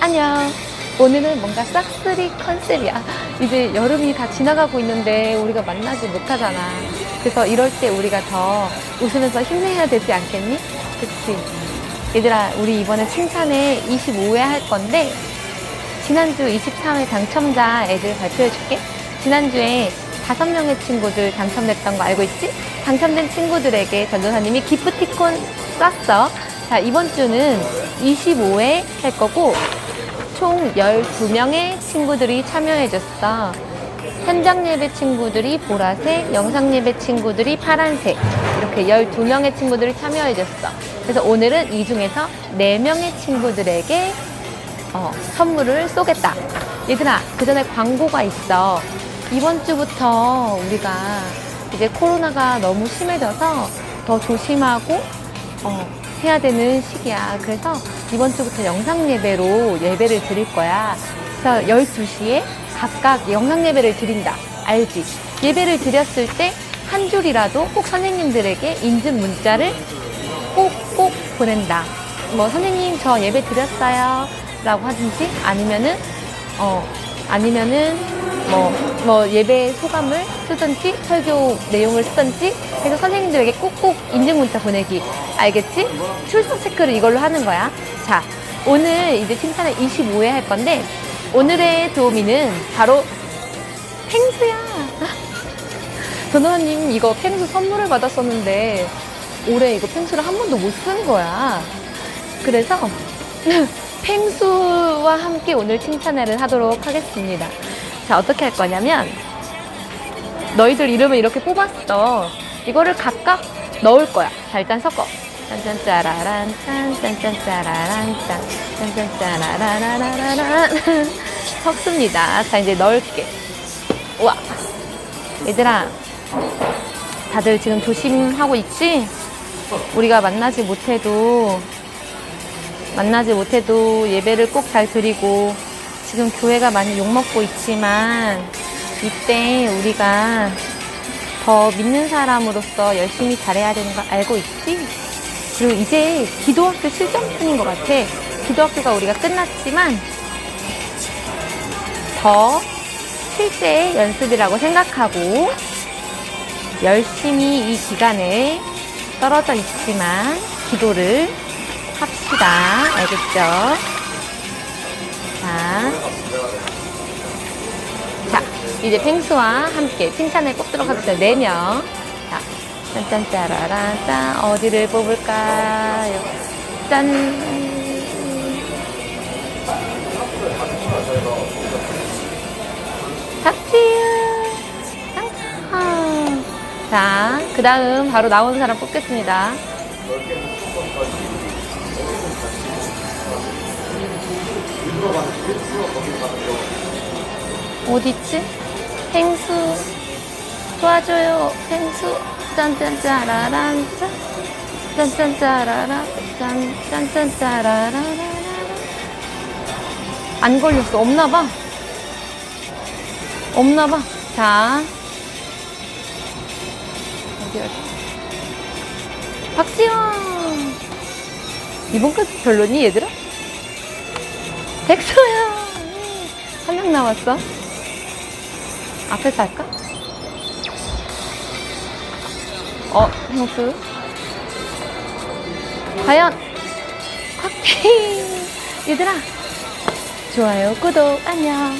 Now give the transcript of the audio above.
안녕. 오늘은 뭔가 싹쓸이 컨셉이야. 이제 여름이 다 지나가고 있는데 우리가 만나지 못하잖아. 그래서 이럴 때 우리가 더 웃으면서 힘내야 되지 않겠니? 그치? 얘들아, 우리 이번에 칭찬회 25회 할 건데, 지난주 23회 당첨자 애들 발표해 줄게. 지난주에 다섯 명의 친구들 당첨됐던 거 알고 있지? 당첨된 친구들에게 전도사님이 기프티콘 쐈어. 자, 이번 주는 25회 할 거고, 총 12명의 친구들이 참여해줬어. 현장 예배 친구들이 보라색, 영상 예배 친구들이 파란색. 이렇게 12명의 친구들이 참여해줬어. 그래서 오늘은 이 중에서 4명의 친구들에게 어, 선물을 쏘겠다. 얘들아, 그 전에 광고가 있어. 이번 주부터 우리가 이제 코로나가 너무 심해져서 더 조심하고, 어, 해야 되는 시기야. 그래서 이번 주부터 영상 예배로 예배를 드릴 거야. 그래서 12시에 각각 영상 예배를 드린다. 알지? 예배를 드렸을 때 한 줄이라도 꼭 선생님들에게 인증 문자를 꼭꼭 보낸다. 뭐 선생님 저 예배 드렸어요. 라고 하든지 아니면은 어 아니면은 뭐, 뭐 예배 소감을 쓰든지 설교 내용을 쓰든지 해서 선생님들에게 꼭꼭 인증 문자 보내기 알겠지? 출석 체크를 이걸로 하는 거야. 자 오늘 이제 칭찬을 25회 할 건데 오늘의 도우미는 바로 펭수야. 전도사님 이거 펭수 선물을 받았었는데 올해 이거 펭수를 한 번도 못 쓴 거야. 그래서 펭수와 함께 오늘 칭찬회를 하도록 하겠습니다. 자, 어떻게 할 거냐면, 너희들 이름을 이렇게 뽑았어. 이거를 각각 넣을 거야. 자, 일단 섞어. 짠짠짜라란, 짠, 짠짠짜라란, 짠, 짠짠짜라라라라란. 섞습니다. 자, 이제 넣을게. 우와. 얘들아, 다들 지금 조심하고 있지? 우리가 만나지 못해도 만나지 못해도 예배를 꼭 잘 드리고 지금 교회가 많이 욕먹고 있지만 이때 우리가 더 믿는 사람으로서 열심히 잘해야 되는 거 알고 있지? 그리고 이제 기도학교 실전뿐인 것 같아. 기도학교가 우리가 끝났지만 더 실제 연습이라고 생각하고 열심히 이 기간에 떨어져 있지만 기도를 합시다. 알겠죠? 자. 자, 이제 펭수와 함께 칭찬을 뽑도록 합시다. 네 명 자, 짠짠짜라란, 짠. 어디를 뽑을까요? 짠. 박지유. 짱짱. 자, 그 다음 바로 나오는 사람 뽑겠습니다. 어딨지? 펭수. 도와줘요. 펭수. 짠짠짜라란 짠. 짠짠짜라란 짠. 짠짠짜라라라라 안 걸렸어. 없나봐. 없나봐. 자. 어디 어디 박지원! 이번 거 별로니 얘들아? 백소야 한 명 남았어. 앞에서 할까? 어 형수. 과연 확팅 얘들아. 좋아요 구독 안녕